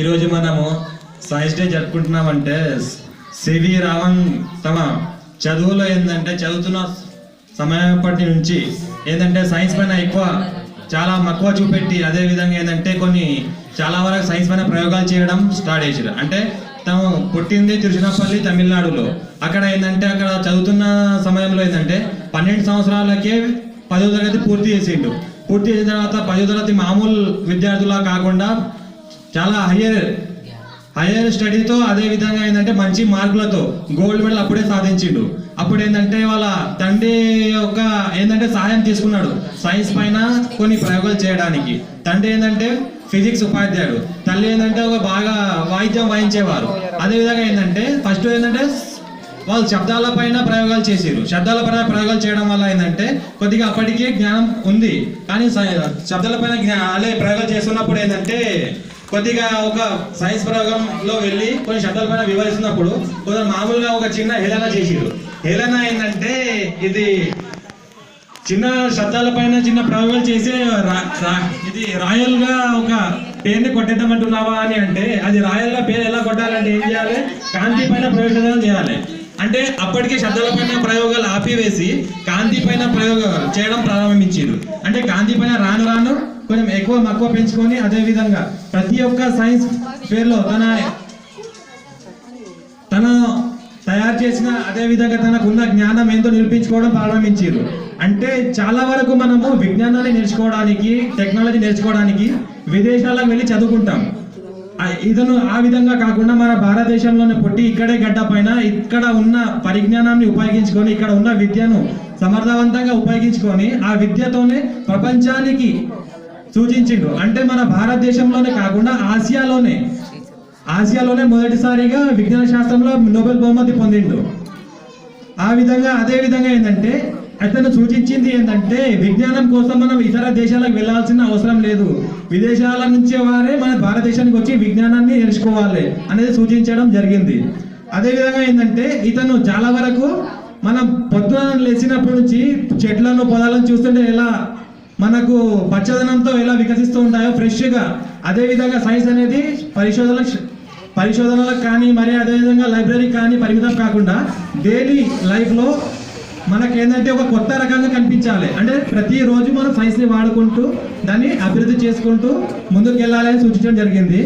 ఈరోజు మనము science day జరుపుకుంటున్నామంటే సివి రావణ్ తమ చదువులో ఏంటంటే చదువుతున్న సమయప్పటి నుంచి ఏంటంటే సైన్స్ పైన ఎక్కువ చాలా మక్కువ చూపెట్టి అదే విధంగా ఏంటంటే కొన్ని చాలా వరకు సైన్స్ పైన ప్రయోగాలు చేయడం స్టార్ట్ చేశారు అంటే తను పుట్టింది తిరుచినపల్లి తమిళనాడులో. అక్కడ ఏంటంటే అక్కడ చదువుతున్న సమయంలో ఏంటంటే పన్నెండు సంవత్సరాలకే పదో తరగతి పూర్తి చేసిండు. పూర్తి చేసిన తర్వాత పదో తరగతి మామూలు విద్యార్థులా కాకుండా చాలా హయ్యర్ హయ్యర్ స్టడీతో అదే విధంగా ఏంటంటే మంచి మార్కులతో గోల్డ్ మెడల్ అప్పుడే సాధించిండు. అప్పుడు ఏంటంటే వాళ్ళ తండ్రి యొక్క ఏంటంటే సహాయం తీసుకున్నాడు సైన్స్ పైన కొన్ని ప్రయోగాలు చేయడానికి. తండ్రి ఏంటంటే ఫిజిక్స్ ఉపాధ్యాయుడు. తల్లి ఏంటంటే ఒక బాగా వాయిద్యం వాయించేవారు. అదే విధంగా ఏంటంటే ఫస్ట్ ఏంటంటే వాళ్ళు శబ్దాల పైన ప్రయోగాలు చేసారు శబ్దాల పైన ప్రయోగాలు చేయడం వల్ల ఏంటంటే కొద్దిగా అప్పటికే జ్ఞానం ఉంది. కానీ సై- శబ్దాల పైన జ్ఞా- అదే ప్రయోగాలు చేస్తున్నప్పుడు ఏంటంటే కొద్దిగా ఒక సైన్స్ ప్రయోగంలో వెళ్ళి కొన్ని శబ్దాల పైన వివరిస్తున్నప్పుడు కొందరు మామూలుగా ఒక చిన్న హేళన చేసిరు హేళన ఏంటంటే ఇది చిన్న శబ్దాల పైన చిన్న ప్రయోగాలు చేసే ఇది రాయల్గా ఒక పేరుని కొట్టేద్దామంటున్నావా అని అంటే అది రాయల్గా పేరు ఎలా కొట్టాలంటే ఏం చేయాలి? కాంతి పైన ప్రయోగాలు చేయాలి. అంటే అప్పటికే శబ్దాల పైన ప్రయోగాలు ఆపివేసి కాంతి పైన ప్రయోగాలు చేయడం ప్రారంభించారు అంటే కాంతి పైన రాను రాను కొంచెం ఎక్కువ మక్కువ పెంచుకొని అదే విధంగా ప్రతి ఒక్క సైన్స్ ఫేర్లో తన తన తయారు చేసిన అదే విధంగా తనకున్న జ్ఞానం ఏందో నిరూపించుకోవడం ప్రారంభించారు. అంటే చాలా వరకు మనము విజ్ఞానాన్ని నేర్చుకోవడానికి టెక్నాలజీ నేర్చుకోవడానికి విదేశాలకు వెళ్ళి చదువుకుంటాం. ఇతను ఆ విధంగా కాకుండా మన భారతదేశంలోనే పుట్టి ఇక్కడే గడ్డ పైన ఇక్కడ ఉన్న పరిజ్ఞానాన్ని ఉపయోగించుకొని ఇక్కడ ఉన్న విద్యను సమర్థవంతంగా ఉపయోగించుకొని ఆ విద్యతోనే ప్రపంచానికి సూచించిండు. అంటే మన భారతదేశంలోనే కాకుండా ఆసియాలోనే. ఆసియాలోనే మొదటిసారిగా విజ్ఞాన శాస్త్రంలో నోబెల్ బహుమతి పొందిండు. ఆ విధంగా అదే విధంగా ఏంటంటే అతను సూచించింది ఏంటంటే విజ్ఞానం కోసం మనం ఇతర దేశాలకు వెళ్ళాల్సిన అవసరం లేదు. విదేశాల నుంచే వారే మన భారతదేశానికి వచ్చి విజ్ఞానాన్ని నేర్చుకోవాలి అనేది సూచించడం జరిగింది. అదే విధంగా ఏంటంటే ఇతను చాలా వరకు మనం పొద్దున లేచినప్పటి నుంచి చెట్లను పొలాలను చూస్తుంటే ఎలా మనకు పచ్చదనంతో ఎలా వికసిస్తూ ఉంటాయో ఫ్రెష్గా అదేవిధంగా సైన్స్ అనేది పరిశోధన పరిశోధనలకు కానీ మరి అదేవిధంగా లైబ్రరీ కానీ పరిమితం కాకుండా డైలీ లైఫ్లో మనకి ఏంటంటే ఒక కొత్త రకంగా కనిపించాలి. అంటే ప్రతిరోజు మనం సైన్స్ని వాడుకుంటూ దాన్ని అభివృద్ధి చేసుకుంటూ ముందుకు వెళ్ళాలని సూచించడం జరిగింది.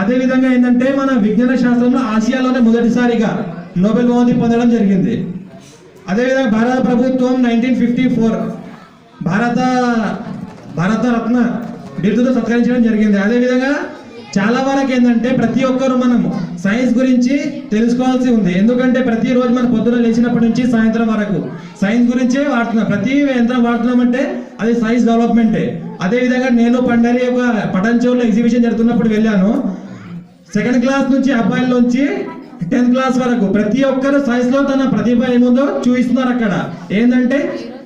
అదేవిధంగా ఏంటంటే మన విజ్ఞాన శాస్త్రంలో ఆసియాలోనే మొదటిసారిగా నోబెల్ బహుమతి పొందడం జరిగింది. అదేవిధంగా భారత ప్రభుత్వం నైన్టీన్ ఫిఫ్టీ ఫోర్ భారత భారతరత్న బిరుదుతో సత్కరించడం జరిగింది. అదేవిధంగా చాలా వరకు ఏంటంటే ప్రతి ఒక్కరు మనం సైన్స్ గురించి తెలుసుకోవాల్సి ఉంది. ఎందుకంటే ప్రతిరోజు మనం పొద్దున లేచినప్పటి నుంచి సాయంత్రం వరకు సైన్స్ గురించే వాడుతున్నాం. ప్రతి యంత్రం వాడుతున్నామంటే అది సైన్స్ డెవలప్మెంటే. అదేవిధంగా నేను పండరి ఒక పటంచోర్లో ఎగ్జిబిషన్ జరుగుతున్నప్పుడు వెళ్ళాను. సెకండ్ క్లాస్ నుంచి అబ్బాయిల నుంచి టెన్త్ క్లాస్ వరకు ప్రతి ఒక్కరు సైన్స్లో తన ప్రతిభ ఏముందో చూపిస్తున్నారు అక్కడ. ఏంటంటే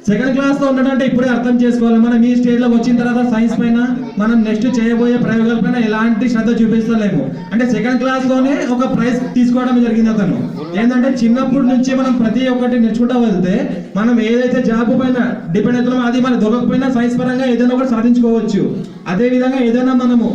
సెకండ్ క్లాస్లో ఉండడం ఇప్పుడే అర్థం చేసుకోవాలి. మనం ఈ స్టేజ్లో వచ్చిన తర్వాత సైన్స్ పైన మనం నెక్స్ట్ చేయబోయే ప్రయోగాల పైన ఎలాంటి శ్రద్ధ చూపిస్తలేము. అంటే సెకండ్ క్లాస్లోనే ఒక ప్రైజ్ తీసుకోవడం జరిగింది అతను. ఏంటంటే చిన్నప్పటి నుంచి మనం ప్రతి ఒక్కటి నేర్చుకుంటా వెళ్తే మనం ఏదైతే జాబ్ పైన డిపెండ్ అవుతున్నామో అది మనం దొరకకపోయినా సైన్స్ పరంగా ఏదైనా ఒకటి సాధించుకోవచ్చు. అదే విధంగా ఏదైనా మనము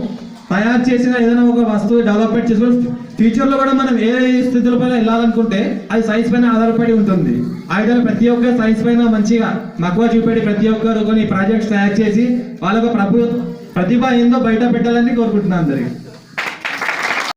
తయారు చేసిన ఏదైనా ఒక వస్తువు డెవలప్మెంట్ చేసుకొని ఫ్యూచర్లో కూడా మనం ఏ స్థితుల పైన వెళ్ళాలనుకుంటే అది సైన్స్ పైన ఆధారపడి ఉంటుంది. ఆ ప్రతి ఒక్క సైన్స్ పైన మంచిగా మక్కువ చూపెట్టి ప్రతి ఒక్కరు కొన్ని ప్రాజెక్ట్స్ తయారు చేసి వాళ్ళ ప్రభు ప్రతిభ ఏందో బయట పెట్టాలని కోరుకుంటున్నాను అందరికి.